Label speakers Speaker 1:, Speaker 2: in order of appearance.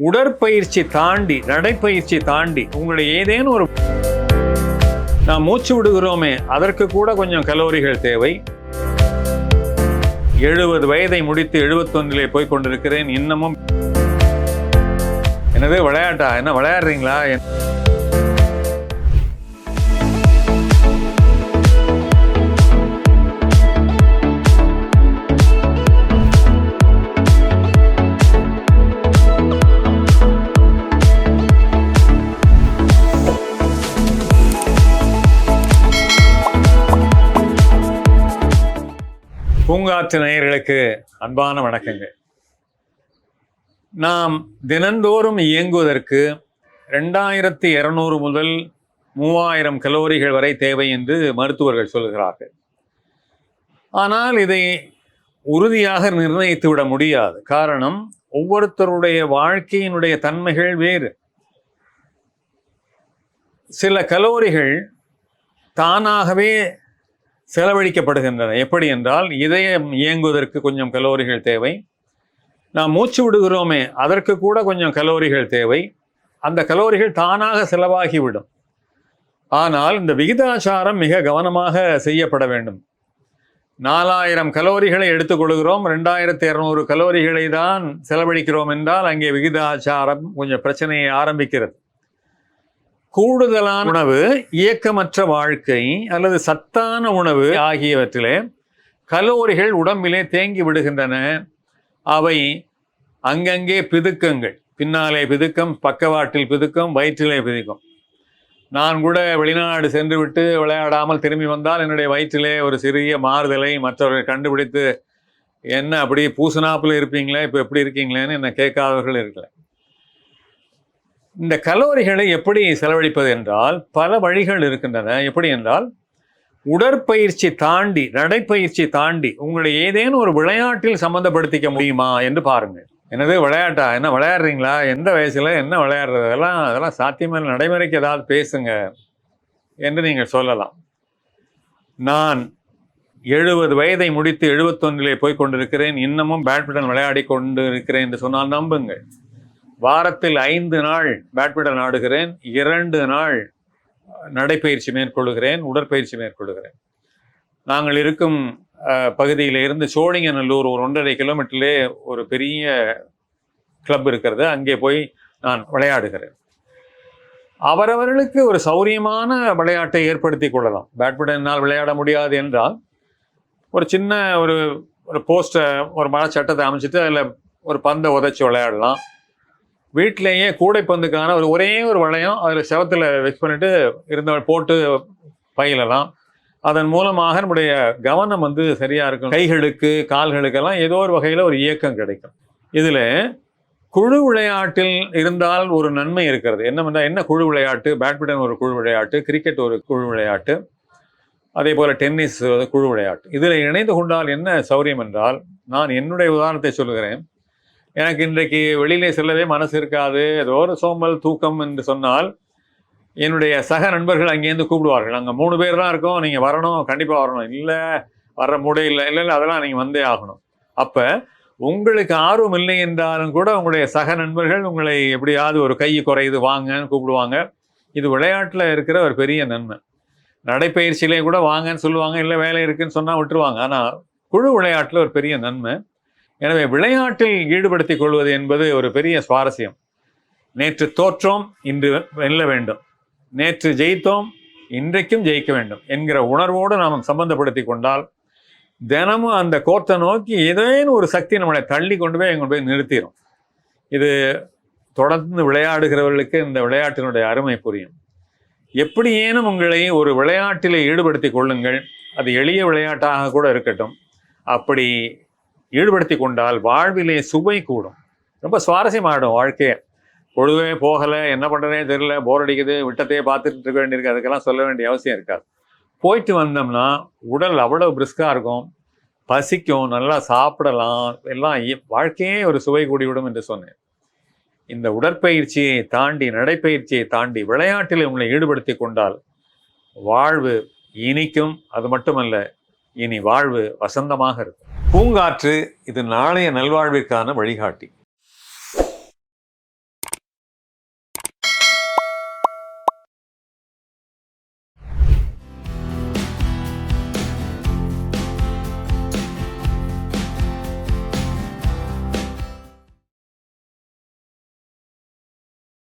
Speaker 1: உடற்பயிற்சி தாண்டி நடைப்பயிற்சி தாண்டி உங்களுடைய ஏதேனும் ஒரு நாம் மூச்சு விடுகிறோமே அதற்கு கூட கொஞ்சம் கலோரிகள் தேவை. எழுபது வயதை முடித்து எழுபத்தொன்னிலே போய் கொண்டிருக்கிறேன். இன்னமும் என்னது விளையாட்டா? என்ன விளையாடுறீங்களா? பூங்காற்று நேயர்களுக்கு அன்பான வணக்கங்கள். நாம் தினந்தோறும் இயங்குவதற்கு ரெண்டாயிரத்தி இரநூறு முதல் மூவாயிரம் கலோரிகள் வரை தேவை என்று மருத்துவர்கள் சொல்கிறார்கள். ஆனால் இதை உறுதியாக நிர்ணயித்து விட முடியாது. காரணம் ஒவ்வொருத்தருடைய வாழ்க்கையினுடைய தன்மைகள் வேறு. சில கலோரிகள் தானாகவே செலவழிக்கப்படுகின்றன. எப்படி என்றால் இதயம் இயங்குவதற்கு கொஞ்சம் கலோரிகள் தேவை. நாம் மூச்சு விடுகிறோமே அதற்கு கூட கொஞ்சம் கலோரிகள் தேவை. அந்த கலோரிகள் தானாக செலவாகிவிடும். ஆனால் இந்த விகிதாச்சாரம் மிக கவனமாக செய்யப்பட வேண்டும். நாலாயிரம் கலோரிகளை எடுத்துக்கொள்கிறோம் ரெண்டாயிரத்தி இரநூறு கலோரிகளை தான் செலவழிக்கிறோம் என்றால் அங்கே விகிதாச்சாரம் கொஞ்சம் பிரச்சனையை ஆரம்பிக்கிறது. கூடுதலான உணவு இயக்கமற்ற வாழ்க்கை அல்லது சத்தான உணவு ஆகியவற்றிலே கலோரிகள் உடம்பிலே தேங்கி விடுகின்றன. அவை அங்கங்கே பிதுக்கங்கள். பின்னாலே பிதுக்கம் பக்கவாட்டில் பிதுக்கம் வயிற்றிலே பிதுக்கம். நான் கூட வெளிநாடு சென்று விட்டு விளையாடாமல் திரும்பி வந்தால் என்னுடைய வயிற்றிலே ஒரு சிறிய மாறுதலை மற்றவர்கள் கண்டுபிடித்து என்ன அப்படி பூசணாப்பில் இருப்பீங்களே இப்போ எப்படி இருக்கீங்களேன்னு என்னை கேட்காதவர்கள் இருக்கலை இந்த கலோரிகளை எப்படி செலவழிப்பது என்றால் பல வழிகள் இருக்கின்றன. எப்படி என்றால் உடற்பயிற்சி தாண்டி நடைப்பயிற்சி தாண்டி உங்களை ஏதேனும் ஒரு விளையாட்டில் சம்மந்தப்படுத்திக்க முடியுமா என்று பாருங்கள். என்னது விளையாட்டா? என்ன விளையாடுறீங்களா? எந்த வயசில் என்ன விளையாடுறது? அதெல்லாம் அதெல்லாம் சாத்தியமான நடைமுறைக்கு ஏதாவது பேசுங்க என்று நீங்கள் சொல்லலாம். நான் எழுபது வயதை முடித்து எழுபத்தொன்னிலே போய் கொண்டிருக்கிறேன். இன்னமும் பேட்மிண்டன் விளையாடி கொண்டு இருக்கிறேன் என்று சொன்னால் நம்புங்கள். வாரத்தில் ஐந்து நாள் பேட்மிண்டன் ஆடுகிறேன் இரண்டு நாள் நடைப்பயிற்சி மேற்கொள்கிறேன் உடற்பயிற்சி மேற்கொள்கிறேன். நாங்கள் இருக்கும் பகுதியில் இருந்து சோழிங்கநல்லூர் ஒரு ஒன்றரை கிலோமீட்டர்லே ஒரு பெரிய கிளப் இருக்கிறது. அங்கே போய் நான் விளையாடுகிறேன். அவரவர்களுக்கு ஒரு சௌரியமான விளையாட்டை ஏற்படுத்தி கொள்ளலாம். பேட்மிண்டனால் விளையாட முடியாது என்றால் ஒரு சின்ன ஒரு ஒரு போஸ்டர் ஒரு மரச்சட்டத்தை அமைச்சிட்டு அதில் ஒரு பந்தை உதைச்சி விளையாடலாம். வீட்டிலேயே கூடைப்பந்துக்கான ஒரு ஒரே ஒரு வளையம் அதில் செவத்தில் வெச் பண்ணிட்டு இருந்த போட்டு பயிலலாம். அதன் மூலமாக நம்முடைய கவனம் வந்து சரியாக இருக்கும் கைகளுக்கு கால்களுக்கெல்லாம் ஏதோ ஒரு வகையில் ஒரு இயக்கம் கிடைக்கும். இதில் குழு விளையாட்டில் இருந்தால் ஒரு நன்மை இருக்கிறது. என்னவென்றால் என்ன குழு விளையாட்டு? பேட்மிண்டன் ஒரு குழு விளையாட்டு கிரிக்கெட் ஒரு குழு விளையாட்டு அதே போல் டென்னிஸ் ஒரு குழு விளையாட்டு. இதில் இணைந்து கொண்டால் என்ன சௌரியம் என்றால் நான் என்னுடைய உதாரணத்தை சொல்கிறேன் எனக்கு இன்றைக்கு வெளியிலே செல்லவே மனசு இருக்காது. ஏதோ ஒரு சோம்பல் தூக்கம் என்று சொன்னால் என்னுடைய சக நண்பர்கள் அங்கேருந்து கூப்பிடுவார்கள். அங்கே மூணு பேர் தான் இருக்கோம். நீங்கள் வரணும். கண்டிப்பாக வரணும். இல்லை வர முடியல இல்லை. இல்லை அதெல்லாம் நீங்கள் வந்தே ஆகணும். அப்போ உங்களுக்கு ஆர்வம் இல்லை என்றாலும் கூட உங்களுடைய சக நண்பர்கள் உங்களை எப்படியாவது ஒரு கை குறையுது வாங்கன்னு கூப்பிடுவாங்க. இது விளையாட்டில் இருக்கிற ஒரு பெரிய நன்மை. நடைப்பயிற்சியிலே கூட வாங்கன்னு சொல்லுவாங்க. இல்லை வேலை இருக்குன்னு சொன்னால் விட்டுருவாங்க. ஆனால் குழு விளையாட்டில் ஒரு பெரிய நன்மை. எனவே விளையாட்டில் ஈடுபடுத்திக் கொள்வது என்பது ஒரு பெரிய சுவாரஸ்யம். நேற்று தோற்றோம் இன்று வெல்ல வேண்டும். நேற்று ஜெயித்தோம் இன்றைக்கும் ஜெயிக்க வேண்டும் என்கிற உணர்வோடு நாம் சம்பந்தப்படுத்தி கொண்டால் தினமும் அந்த கோர்ட்டை நோக்கி ஏதேனும் ஒரு சக்தி நம்மளை தள்ளி கொண்டு போய் எங்களை போய் நிறுத்திடும் இது தொடர்ந்து விளையாடுகிறவர்களுக்கு இந்த விளையாட்டினுடைய அருமை புரியும். எப்படியேனும் உங்களை ஒரு விளையாட்டில் ஈடுபடுத்தி கொள்ளுங்கள் அது எளிய விளையாட்டாக கூட இருக்கட்டும். அப்படி ஈடுபடுத்தி கொண்டால் வாழ்விலே சுவை கூடும். ரொம்ப சுவாரஸ்யமாகிடும் வாழ்க்கையை. பொழுதே போகலை என்ன பண்ணுறதே தெரியல போர் அடிக்குது விட்டத்தையே பார்த்துட்டு இருக்க வேண்டியிருக்கு அதுக்கெல்லாம் சொல்ல வேண்டிய அவசியம் இருக்காது. போயிட்டு வந்தோம்னா உடல் அவ்வளோ பிரிஸ்காக இருக்கும். பசிக்கும் நல்லா சாப்பிடலாம் எல்லாம் வாழ்க்கையே ஒரு சுவை கூடிவிடும் என்று சொன்னேன். இந்த உடற்பயிற்சியை தாண்டி நடைப்பயிற்சியை தாண்டி விளையாட்டில் உங்களை ஈடுபடுத்தி கொண்டால் வாழ்வு இனிக்கும். அது மட்டுமல்ல இனி வாழ்வு வசந்தமாக இருக்கும். பூங்காற்று இது நாளைய நல்வாழ்விற்கான வழிகாட்டி.